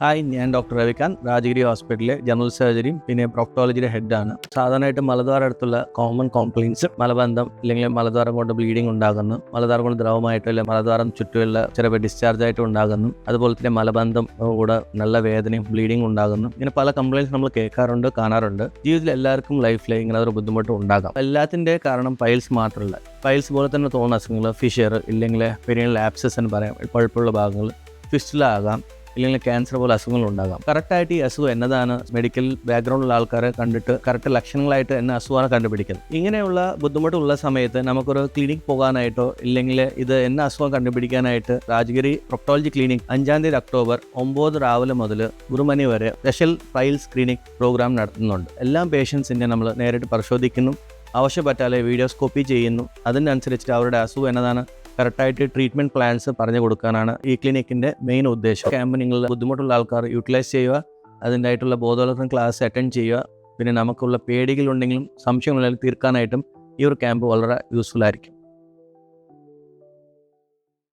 Hi ഞാൻ doctor Ravikant Rajagiri ഹോസ്പിറ്റലിലെ general സർജറിയും പിന്നെ പ്രൊക്ടോളജിയുടെ ഹെഡാണ് സാധാരണയായിട്ട് മലദ്വാര അടുത്തുള്ള കോമൺ കോംപ്ലയിൻസ് മലബന്ധം അല്ലെങ്കിൽ മലദ്വാരം കൊണ്ട് ബ്ലീഡിംഗ് ഉണ്ടാകുന്നു. മലദ്വാരം കൊണ്ട് ദ്രവമായിട്ട് അല്ലെങ്കിൽ മലദ്വാരം ചുറ്റുമുള്ള ചിലപ്പോൾ ഡിസ്ചാർജ് ആയിട്ട് ഉണ്ടാകുന്നു. അതുപോലെ തന്നെ മലബന്ധം കൂടെ നല്ല വേദനയും ബ്ലീഡിംഗ് ഉണ്ടാകുന്നു. ഇങ്ങനെ പല കംപ്ലയിൻസ് നമ്മൾ കേൾക്കാറുണ്ട് കാണാറുണ്ട്. ജീവിതത്തിൽ എല്ലാവർക്കും ലൈഫിൽ ഇങ്ങനെ ഒരു ബുദ്ധിമുട്ട് ഉണ്ടാകാം. എല്ലാത്തിന്റെ കാരണം പൈൽസ് മാത്രമല്ല. പൈൽസ് പോലെ തന്നെ തോന്നുന്ന അസുഖങ്ങൾ ഫിഷർ ഇല്ലെങ്കിൽ പെരിയൽ ലാപ്സസ് എന്ന് പറയാം പഴുപ്പുള്ള ഭാഗങ്ങൾ ഫിസ്റ്റില ആകാം ഇല്ലെങ്കിൽ ക്യാൻസർ പോലെ അസുഖങ്ങൾ ഉണ്ടാകാം. കറക്റ്റായിട്ട് ഈ അസുഖം എന്നതാണ് മെഡിക്കൽ ബാക്ക്ഗ്രൗണ്ടുള്ള ആൾക്കാരെ കണ്ടിട്ട് കറക്റ്റ് ലക്ഷണങ്ങളായിട്ട് എന്ന അസുഖമാണ് കണ്ടുപിടിക്കുന്നത് ഇങ്ങനെയുള്ള ബുദ്ധിമുട്ടുള്ള സമയത്ത് നമുക്കൊരു ക്ലിനിക് പോകാനായിട്ടോ ഇല്ലെങ്കിൽ ഇത് എന്ന അസുഖം കണ്ടുപിടിക്കാനായിട്ട് രാജഗിരി പ്രൊക്ടോളജി ക്ലിനിക് അഞ്ചാം തീയതി ഒക്ടോബർ ഒമ്പത് രാവിലെ മുതൽ ഒരു മണി വരെ സ്പെഷ്യൽ ഫൈൽസ് സ്ക്രീനിങ് പ്രോഗ്രാം നടത്തുന്നുണ്ട്. എല്ലാ പേഷ്യൻസിന്റെ നമ്മൾ നേരിട്ട് പരിശോധിക്കുന്നു. ആവശ്യപ്പെട്ടാലെ വീഡിയോസ്കോപ്പി ചെയ്യുന്നു. അതിനനുസരിച്ചിട്ട് അവരുടെ അസുഖം എന്നതാണ് കറക്റ്റായിട്ട് ട്രീറ്റ്മെന്റ് പ്ലാൻസ് പറഞ്ഞു കൊടുക്കാനാണ് ഈ ക്ലിനിക്കിന്റെ മെയിൻ ഉദ്ദേശം. ക്യാമ്പ് നിങ്ങൾ ബുദ്ധിമുട്ടുള്ള ആൾക്കാർ യൂട്ടിലൈസ് ചെയ്യുക അതിന്റെ ആയിട്ടുള്ള ബോധവൽക്കരണ ക്ലാസ് അറ്റൻഡ് ചെയ്യുക പിന്നെ നമുക്കുള്ള പേടികളുണ്ടെങ്കിലും സംശയങ്ങളുണ്ടെങ്കിലും തീർക്കാനായിട്ടും ഈ ഒരു ക്യാമ്പ് വളരെ യൂസ്ഫുൾ ആയിരിക്കും.